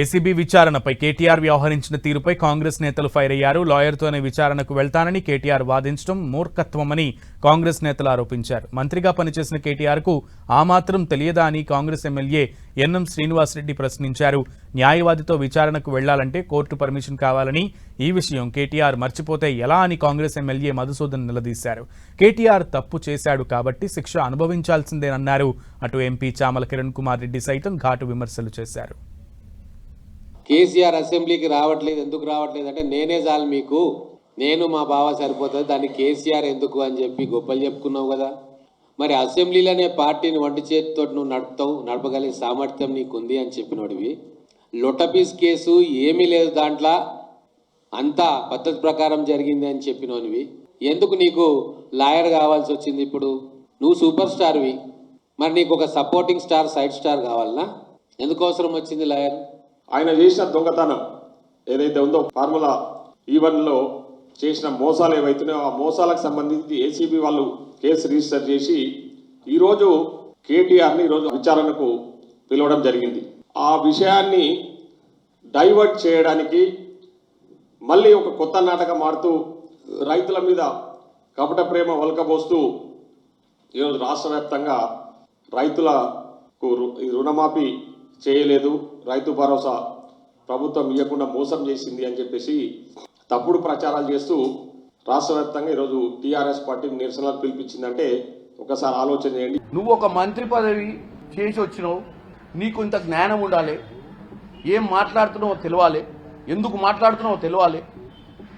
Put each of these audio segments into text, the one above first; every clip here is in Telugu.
ఏసీబీ విచారణపై కేటీఆర్ వ్యవహరించిన తీరుపై కాంగ్రెస్ నేతలు ఫైర్ అయ్యారు. లాయర్తోనే విచారణకు వెళ్తానని కేటీఆర్ వాదించడం మూర్ఖత్వమని కాంగ్రెస్ నేతలు ఆరోపించారు. మంత్రిగా పనిచేసిన కేటీఆర్కు ఆ మాత్రం తెలియదా అని కాంగ్రెస్ ఎమ్మెల్యే ఎన్ఎం శ్రీనివాసరెడ్డి ప్రశ్నించారు. న్యాయవాదితో విచారణకు వెళ్ళాలంటే కోర్టు పర్మిషన్ కావాలని ఈ విషయం కేటీఆర్ మర్చిపోతే ఎలా అని కాంగ్రెస్ ఎమ్మెల్యే మధుసూదన్ నిలదీశారు. కేటీఆర్ తప్పు చేశాడు కాబట్టి శిక్ష అనుభవించాల్సిందేనన్నారు. అటు ఎంపీ చామల కిరణ్ కుమార్ రెడ్డి సైతం ఘాటు విమర్శలు చేశారు. కేసీఆర్ అసెంబ్లీకి రావట్లేదు ఎందుకు రావట్లేదు అంటే నేనే చాలు మీకు. నేను మా బావ సరిపోతుంది దాన్ని కేసీఆర్ ఎందుకు అని చెప్పి గొప్పలు చెప్పుకున్నావు కదా. మరి అసెంబ్లీలోనే పార్టీని వంటి చేతితో నువ్వు నడుపుతావు నడపగలిగే సామర్థ్యం నీకు ఉంది అని చెప్పినోడివి. లొటపీస్ కేసు ఏమీ లేదు దాంట్లో అంతా పద్ధతి ప్రకారం జరిగింది అని చెప్పినోనివి. ఎందుకు నీకు లాయర్ కావాల్సి వచ్చింది ఇప్పుడు? నువ్వు సూపర్ స్టార్వి. మరి నీకు ఒక సపోర్టింగ్ స్టార్ సైడ్ స్టార్ కావాలనా? ఎందుకు అవసరం వచ్చింది లాయర్? ఆయన చేసిన దొంగతనం ఏదైతే ఉందో ఫార్ములా ఈవెన్లో చేసిన మోసాలు ఏవైతున్నాయో ఆ మోసాలకు సంబంధించి ఏసీబీ వాళ్ళు కేసు రిజిస్టర్ చేసి ఈరోజు కేటీఆర్ని ఈరోజు విచారణకు పిలవడం జరిగింది. ఆ విషయాన్ని డైవర్ట్ చేయడానికి మళ్ళీ ఒక కొత్త నాటకం ఆడుతూ రైతుల మీద కపట ప్రేమ వలకబోస్తూ ఈరోజు రాష్ట్ర వ్యాప్తంగా రైతులకు రు- ఈ రుణమాఫీ చేయలేదు. రైతు భరోసా ప్రభుత్వం ఇవ్వకుండా మోసం చేసింది అని చెప్పేసి తప్పుడు ప్రచారాలు చేస్తూ రాష్ట్ర వ్యాప్తంగా ఈరోజు టీఆర్ఎస్ పార్టీ నిరసనలకు పిలిపించిందంటే ఒకసారి ఆలోచన చేయండి. నువ్వు ఒక మంత్రి పదవి చేసి వచ్చినావు. నీకు ఇంత జ్ఞానం ఉండాలి. ఏం మాట్లాడుతున్నావో తెలవాలి. ఎందుకు మాట్లాడుతున్నావో తెలవాలి.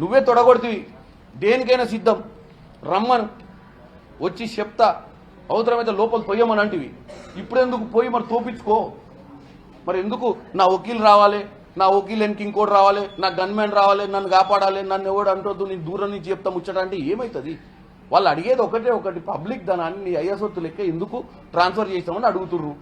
నువ్వే తొడగొడుతుంది దేనికైనా సిద్ధం. రమ్మను. వచ్చి చెప్తా. అవసరమైతే లోపల తొయ్యమని అంటివి. ఇప్పుడెందుకు పోయి మరి తోపించుకో? మరి ఎందుకు నా వకీలు రావాలి? నా వకీల్ వెనక్కి ఇంకోటి రావాలి? నా గన్మెన్ రావాలి? నన్ను కాపాడాలి? నన్ను ఎవడు అంటొద్దు? నేను దూరం నుంచి చెప్తా ముచ్చట అంటే ఏమవుతుంది వాళ్ళు అడిగేది ఒకటే ఒకటి. పబ్లిక్ ధనాన్ని నీ అయ్యసొత్తు లెక్క ఎందుకు ట్రాన్స్ఫర్ చేస్తామని అడుగుతుర్రు.